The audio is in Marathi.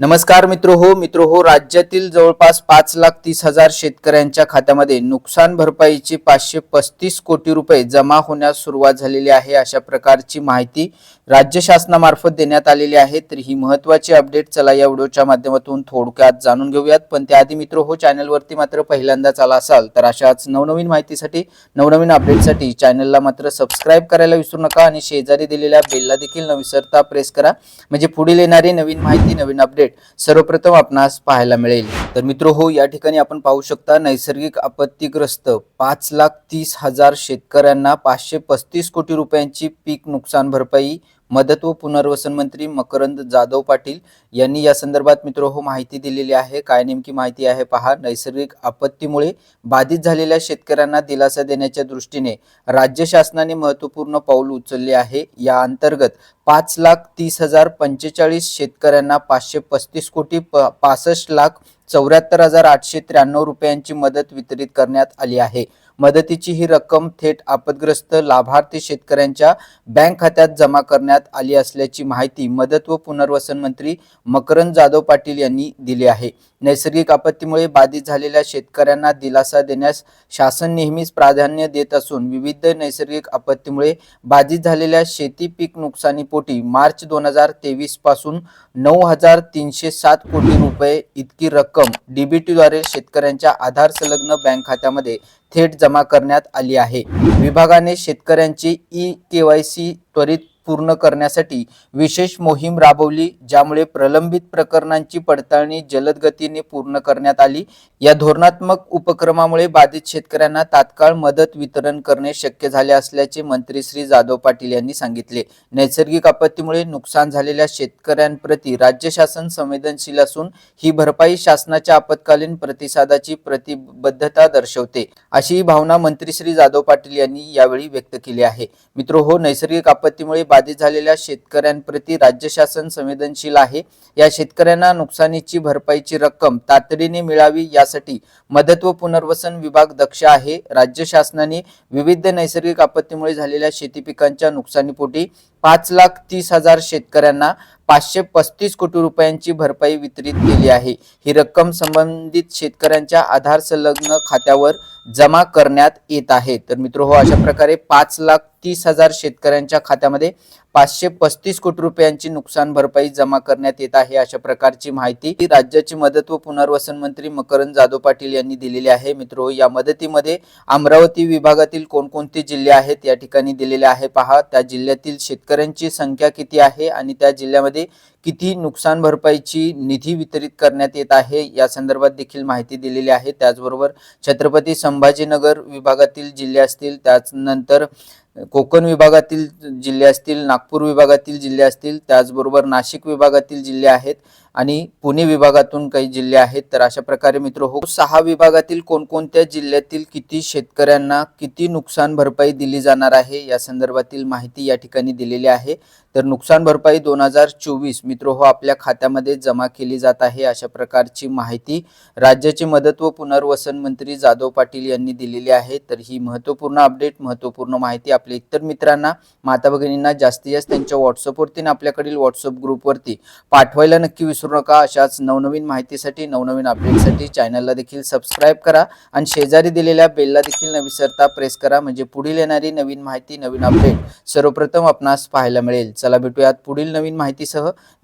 नमस्कार मित्र हो मित्र हो राज्यातील जवळपास पाच लाख तीस हजार शेतकऱ्यांच्या खात्यामध्ये नुकसान भरपाईचे पाचशे पस्तीस कोटी रुपये जमा होण्यास सुरुवात झालेली आहे अशा प्रकारची माहिती राज्य शासनामार्फत देण्यात आलेली आहे. तर ही महत्वाची अपडेट चला या व्हिडिओच्या माध्यमातून थोडक्यात जाणून घेऊयात. पण त्याआधी मित्र हो चॅनलवरती मात्र पहिल्यांदाच आला असाल तर अशाच नवनवीन माहितीसाठी नवनवीन अपडेटसाठी चॅनलला मात्र सबस्क्राईब करायला विसरू नका आणि शेजारी दिलेल्या बेलला देखील न विसरता प्रेस करा. म्हणजे पुढील येणारी नवीन माहिती नवीन अपडेट सर्वप्रथम आपणास पाहायला मिळेल. तर मित्र हो या ठिकाणी आपण पाहू शकता नैसर्गिक आपत्तीग्रस्त पाच लाख तीस हजार शेतकऱ्यांना पाचशे पस्तीस कोटी रुपयांची पीक नुकसान भरपाई मदत व पुनर्वसन मंत्री मकरंद जाधव पाटील यांनी या संदर्भात मित्र हो माहिती दिलेली आहे. काय नेमकी माहिती आहे पहा. नैसर्गिक आपत्तीमुळे बाधित झालेल्या शेतकऱ्यांना दिलासा देण्याच्या दृष्टीने राज्य शासनाने महत्त्वपूर्ण पाऊल उचलले आहे. या अंतर्गत पाच लाख तीस हजार पंचेचाळीस शेतकऱ्यांना पाचशे पस्तीस कोटी प पासष्ट लाख चौऱ्याहत्तर हजार आठशे त्र्याण्णव रुपयांची मदत वितरित करण्यात आली आहे. मदतीची ही रक्कम थेट आपदग्रस्त लाभार्थी शेतकऱ्यांच्या बँक खात्यात जमा करण्यात आली असल्याची माहिती मदत व पुनर्वसन मंत्री मकरंद जाधव पाटील यांनी दिली आहे. नैसर्गिक आपत्तीमुळे बाधित झालेल्या शेतकऱ्यांना दिलासा देण्यास शासन नेहमीच प्राधान्य देत असून विविध नैसर्गिक आपत्तीमुळे बाधित झालेल्या शेती पीक नुकसानीपोटी मार्च दोन हजार तेवीसपासून नऊ हजार तीनशे सात कोटी रुपये इतकी रक्कम डीबीटीद्वारे शेतकऱ्यांच्या आधार संलग्न बँक खात्यामध्ये थेट जमा करण्यात आली आहे. विभागाने शेतकऱ्यांची ई केवायसी त्वरित पूर्ण करण्यासाठी विशेष मोहीम राबवली ज्यामुळे प्रलंबित प्रकरणांची पडताळणी जलद गतीने पूर्ण करण्यात आली. या धोरणात्मक उपक्रमामुळे बाधित शेतकऱ्यांना तात्काळ मदत वितरण करणे शक्य झाले असल्याचे मंत्री श्री जाधव पाटील यांनी सांगितले. नैसर्गिक आपत्तीमुळे नुकसान झालेल्या शेतकऱ्यांप्रती राज्य शासन संवेदनशील असून ही भरपाई शासनाच्या आपत्कालीन प्रतिसादाची प्रतिबद्धता दर्शवते अशी ही भावना मंत्री श्री जाधव पाटील यांनी यावेळी व्यक्त केली आहे. मित्र हो नैसर्गिक आपत्तीमुळे बाधित झालेल्या शेतकऱ्यांप्रती राज्य शासन संवेदनशील आहे. या शेतकऱ्यांना नुकसानीची भरपाईची रक्कम तातडीने मिळावी यासाठी मदत व पुनर्वसन विभाग दक्ष आहे. राज्य शासनाने विविध नैसर्गिक आपत्तीमुळे झालेल्या शेती पिकांच्या नुकसानीपोटी पाच लाख तीस हजार शेतकऱ्यांना पाचशे पस्तीस कोटी रुपयांची भरपाई वितरित केली आहे. ही रक्कम संबंधित शेतकऱ्यांच्या आधार संलग्न खात्यावर जमा करण्यात येत आहे. तर मित्र हो अशा प्रकारे पाच लाख तीस हजार शेतकऱ्यांच्या खात्यामध्ये पाचशे पस्तीस कोटी रुपयांची नुकसान भरपाई जमा करण्यात येत आहे अशा प्रकारची माहिती ही राज्याची मदत व पुनर्वसन मंत्री मकरंद जाधव पाटील यांनी दिलेली आहे. मित्र हो, या मदतीमध्ये अमरावती विभागातील कोणकोणते जिल्हे आहेत या ठिकाणी दिलेले आहे. पहा त्या जिल्ह्यातील शेतकरी शेतकऱ्यांची संख्या किती आहे आणि त्या जिल्ह्यामध्ये किती नुकसान भरपाईची निधी वितरित करण्यात येत आहे या संदर्भात देखील माहिती दिलेली आहे. त्याचबरोबर छत्रपती संभाजीनगर विभागातील जिल्हे असतील त्याचनंतर कोकण विभागातील जिल्हे असतील नागपूर विभागातील जिल्हे असतील त्याचबरोबर नाशिक विभागातील जिल्हे आहेत आणि पुणे विभागातून काही जिल्हे आहेत. तर अशा प्रकारे मित्र हो सहा विभागातील कोणकोणत्या जिल्ह्यातील किती शेतकऱ्यांना किती नुकसान भरपाई दिली जाणार आहे या संदर्भातील माहिती या ठिकाणी दिलेली आहे. तर नुकसान भरपाई दोन हजार चोवीस मित्र हो, आपल्या खात्यामध्ये जमा केली जात आहे अशा प्रकारची माहिती राज्याचे मदत व पुनर्वसन मंत्री जाधव पाटील यांनी दिलेली आहे. तर ही महत्त्वपूर्ण अपडेट महत्त्वपूर्ण माहिती आपल्या इतर मित्रांना माता भगिनींना जास्तीत जास्त त्यांच्या व्हॉट्सअपवरती आणि आपल्याकडील व्हॉट्सअप ग्रुपवरती पाठवायला नक्की विसरू नका. अशाच नवनवीन माहितीसाठी नवनवीन अपडेटसाठी चॅनलला देखील सबस्क्राईब करा आणि शेजारी दिलेल्या बेलला देखील न विसरता प्रेस करा. म्हणजे पुढील येणारी नवीन माहिती नवीन अपडेट सर्वप्रथम आपणास पाहायला मिळेल. चला भेटूयात पुढील नवीन माहितीसह.